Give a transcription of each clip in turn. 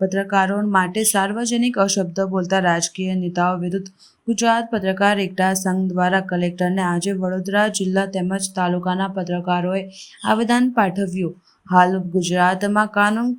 પત્રકારો માટે સાર્વજનિક અશબ્દ બોલતા રાજકીય નેતાઓ વિરુદ્ધ ગુજરાત પત્રકાર એકતા સંઘ દ્વારા કલેક્ટરને આજે વડોદરા જિલ્લા તેમજ તાલુકાના પત્રકારોએ આવેદન પાઠવ્યું. હાલ ગુજરાતમાં કાનૂન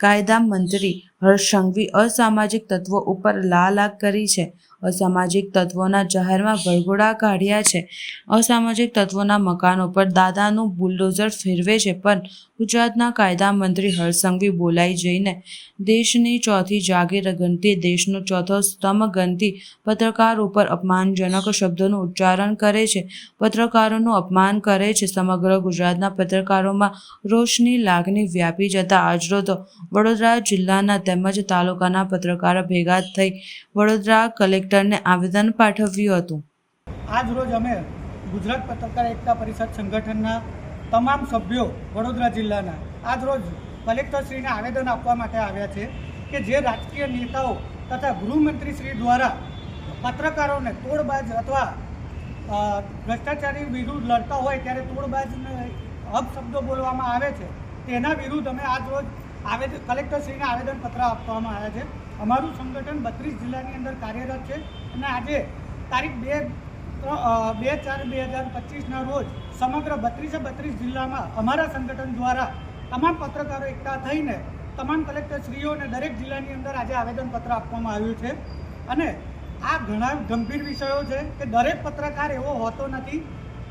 કાયદા મંત્રી હર્ષ અસામાજિક તત્વો ઉપર લાલ આગ કરી છે. અસામાજિક તત્વોના જાહેરમાં વરઘોડા કાઢ્યા છે. અસામાજિક તત્વોના મકાનો પર દાદાનું બુલડોઝર ફેરવે છે, પણ ગુજરાતના કાયદા મંત્રી હર્ષ બોલાઈ જઈને દેશની ચોથી જાગીર ગણતી દેશનો ચોથો સ્તંભ ગણતી પત્રકાર ઉપર અપમાનજનક શબ્દોનું ઉચ્ચારણ કરે છે. પત્રકારોનું અપમાન કરે છે. સમગ્ર ગુજરાતના પત્રકારોમાં રોષની લાગણી વ્યાપી જતા આજરોજ વડોદરા જિલ્લાના તેમજ તાલુકાના પત્રકારો ભેગા થઈ વડોદરા કલેક્ટરને આવેદન પાઠવ્યું હતું. આજ રોજ અમે ગુજરાત પત્રકાર એકતા પરિષદ સંગઠનના તમામ સભ્યો વડોદરા જિલ્લાના આજ રોજ કલેક્ટરશ્રીને આવેદન આપવા માટે આવ્યા છે કે જે રાજકીય નેતાઓ તથા ગૃહમંત્રીશ્રી દ્વારા પત્રકારોને તોડબાજ અથવા ભ્રષ્ટાચારી વિરુદ્ધ લડતા હોય ત્યારે તોડબાજને અપશબ્દો બોલવામાં આવે છે. તેના વિરુદ્ધ અમે આજ રોજ આવેદન કલેક્ટરશ્રીને આવેદનપત્ર આપવામાં આવ્યા છે. અમારું સંગઠન બત્રીસ જિલ્લાની અંદર કાર્યરત છે અને આજે તારીખ બે બે, ચાર, બે હજાર પચીસના રોજ સમગ્ર બત્રીસે બત્રીસ જિલ્લામાં અમારા સંગઠન દ્વારા તમામ પત્રકારો એકઠા થઈને તમામ કલેક્ટરશ્રીઓ અને દરેક જિલ્લાની અંદર આજે આવેદનપત્ર આપવામાં આવ્યું છે. અને આ ઘણા ગંભીર વિષયો છે કે દરેક પત્રકાર એવો હોતો નથી.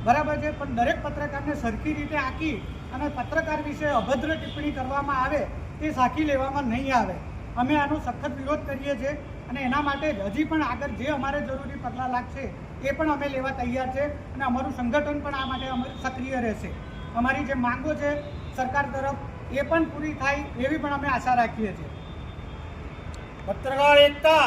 બરાબર છે? પણ દરેક પત્રકારને સરખી રીતે આંકી અને પત્રકાર વિશે અભદ્ર ટિપ્પણી કરવામાં આવે તે સાખી લેવામાં નહીં આવે. અમે આનો સખત વિરોધ કરીએ છીએ અને એના માટે જ હજી પણ આગળ જે અમારે જરૂરી પગલાં લાગશે એ પણ અમે લેવા તૈયાર છે અને અમારું સંગઠન પણ આ માટે અમે સક્રિય રહેશે. અમારી જે માંગો છે સરકાર તરફ એ પણ પૂરી થાય એવી પણ અમે આશા રાખીએ છીએ. પત્રકાર એકતા.